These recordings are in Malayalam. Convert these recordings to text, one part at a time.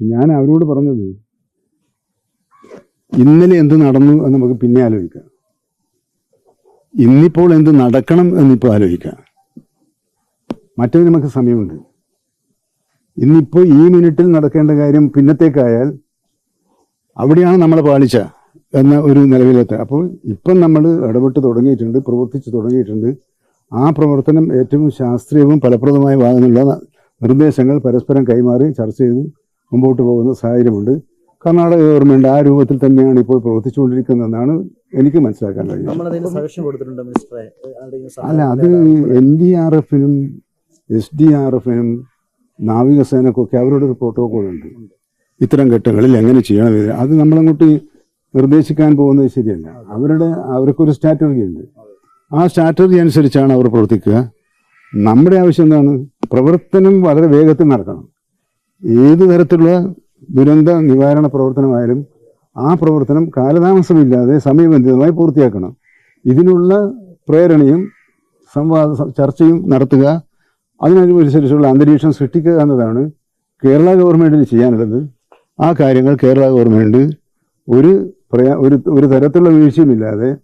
ഞാൻ അവരോട് പറഞ്ഞത് ഇന്നലെ എന്ത് നടന്നു എന്ന് നമുക്ക് പിന്നെ ആലോചിക്കാം. ഇന്നിപ്പോൾ എന്ത് നടക്കണം എന്നിപ്പോൾ ആലോചിക്കാം. മറ്റേ നമുക്ക് സമയമുണ്ട്. ഇന്നിപ്പോൾ ഈ മിനിറ്റിൽ നടക്കേണ്ട കാര്യം പിന്നത്തേക്കായാൽ അവിടെയാണ് നമ്മളെ പാലിച്ച എന്ന ഒരു നിലവിലെത്തുക അപ്പോൾ ഇപ്പം നമ്മൾ ഇടപെട്ട് തുടങ്ങിയിട്ടുണ്ട് പ്രവർത്തിച്ച് തുടങ്ങിയിട്ടുണ്ട്. ആ പ്രവർത്തനം ഏറ്റവും ശാസ്ത്രീയവും ഫലപ്രദമായ ഭാഗങ്ങളുള്ള നിർദ്ദേശങ്ങൾ പരസ്പരം കൈമാറി ചർച്ച ചെയ്ത്. മുമ്പോട്ട് പോകുന്ന സാഹചര്യമുണ്ട്. കർണാടക ഗവൺമെന്റ് ആ രൂപത്തിൽ തന്നെയാണ് ഇപ്പോൾ പ്രവർത്തിച്ചുകൊണ്ടിരിക്കുന്നതെന്നാണ് എനിക്ക് മനസ്സിലാക്കാൻ കഴിയുന്നത്. അല്ല അത് എൻ ഡി ആർ എഫിനും എസ് ഡി ആർ എഫിനും നാവികസേനക്കൊക്കെ അവരുടെ ഒരു പ്രോട്ടോകോൾ ഉണ്ട് ഇത്തരം ഘട്ടങ്ങളിൽ എങ്ങനെ ചെയ്യണം അത് നമ്മളങ്ങോട്ട് നിർദ്ദേശിക്കാൻ പോകുന്നത് ശരിയല്ല. അവരുടെ അവർക്കൊരു സ്ട്രാറ്റജി ഉണ്ട്. ആ സ്ട്രാറ്റജി അനുസരിച്ചാണ് അവർ പ്രവർത്തിക്കുക. നമ്മുടെ ആവശ്യം എന്താണ്? പ്രവർത്തനം വളരെ വേഗത്തിൽ നടക്കണം. ഏത് തരത്തിലുള്ള ദുരന്ത നിവാരണ പ്രവർത്തനമായാലും ആ പ്രവർത്തനം കാലതാമസമില്ലാതെ സമയബന്ധിതമായി പൂർത്തിയാക്കണം. ഇതിനുള്ള പ്രേരണയും സംവാദ ചർച്ചയും നടത്തുക അതിനനുസരിച്ചുള്ള അന്തരീക്ഷം സൃഷ്ടിക്കുക എന്നതാണ് കേരള ഗവൺമെന്റിന് ചെയ്യാനുള്ളത്. ആ കാര്യങ്ങൾ കേരള ഗവൺമെന്റ് ഒരു പ്രയാ ഒരു ഒരു തരത്തിലുള്ള വീഴ്ചയുമില്ലാതെ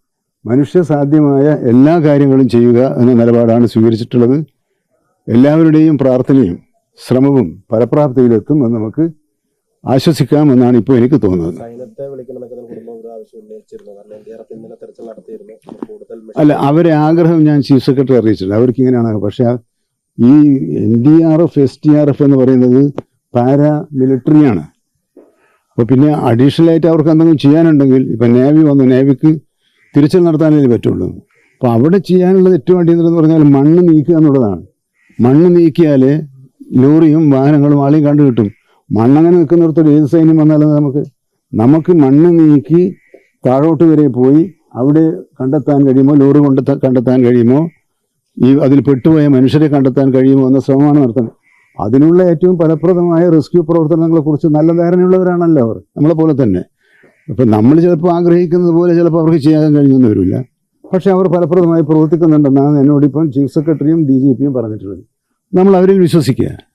മനുഷ്യ സാധ്യമായ എല്ലാ കാര്യങ്ങളും ചെയ്യുക എന്ന നിലപാടാണ് സ്വീകരിച്ചിട്ടുള്ളത്. എല്ലാവരുടെയും പ്രാർത്ഥനയും ശ്രമവും ഫലപ്രാപ്തിയിലെത്തും എന്ന് നമുക്ക് ആശ്വസിക്കാം എന്നാണ് ഇപ്പോൾ എനിക്ക് തോന്നുന്നത്. ഡി അല്ല അവരെ ആഗ്രഹം ഞാൻ ചീഫ് സെക്രട്ടറി അറിയിച്ചിട്ടുണ്ട് അവർക്ക് ഇങ്ങനെയാണ്. പക്ഷെ ഈ N D R F S T R F എന്ന് പറയുന്നത് പാരാ മിലിറ്ററിയാണ് അപ്പോൾ പിന്നെ അഡീഷണൽ ആയിട്ട് അവർക്ക് എന്തെങ്കിലും ചെയ്യാനുണ്ടെങ്കിൽ ഇപ്പം നേവി വന്നു. നേവിക്ക് തിരിച്ചൽ നടത്താനേ പറ്റുള്ളൂ. അപ്പോൾ അവിടെ ചെയ്യാനുള്ളത് ഏറ്റവും അടിയന്തരം പറഞ്ഞാൽ മണ്ണ് നീക്കുക എന്നുള്ളതാണ്. മണ്ണ് നീക്കിയാൽ ലോറിയും വാഹനങ്ങളും ആളെയും കണ്ടു കിട്ടും. മണ്ണങ്ങനെ നിൽക്കുന്നിടത്തൊരു ഏത് സൈന്യം വന്നാലും നമുക്ക് നമുക്ക് മണ്ണ് നീക്കി താഴോട്ട് വരെ പോയി അവിടെ കണ്ടെത്താൻ കഴിയുമോ? ലോറി കൊണ്ട് കണ്ടെത്താൻ കഴിയുമോ? ഈ അതിൽ പെട്ടുപോയ മനുഷ്യരെ കണ്ടെത്താൻ കഴിയുമോ എന്ന ശ്രമമാണ് നടത്തുന്നത്. അതിനുള്ള ഏറ്റവും ഫലപ്രദമായ റെസ്ക്യൂ പ്രവർത്തനങ്ങളെക്കുറിച്ച് നല്ല ധാരണയുള്ളവരാണല്ലോ അവർ. നമ്മളെ പോലെ തന്നെ. അപ്പം നമ്മൾ ചിലപ്പോൾ ആഗ്രഹിക്കുന്നത് പോലെ ചിലപ്പോൾ അവർക്ക് ചെയ്യാൻ കഴിഞ്ഞൊന്നും വരില്ല പക്ഷേ അവർ ഫലപ്രദമായി പ്രവർത്തിക്കുന്നുണ്ടെന്നാണ് എന്നോടിപ്പം ചീഫ് സെക്രട്ടറിയും ഡി ജി പിയും പറഞ്ഞിട്ടുള്ളത്. നമ്മൾ അവരിൽ വിശ്വസിക്കുക.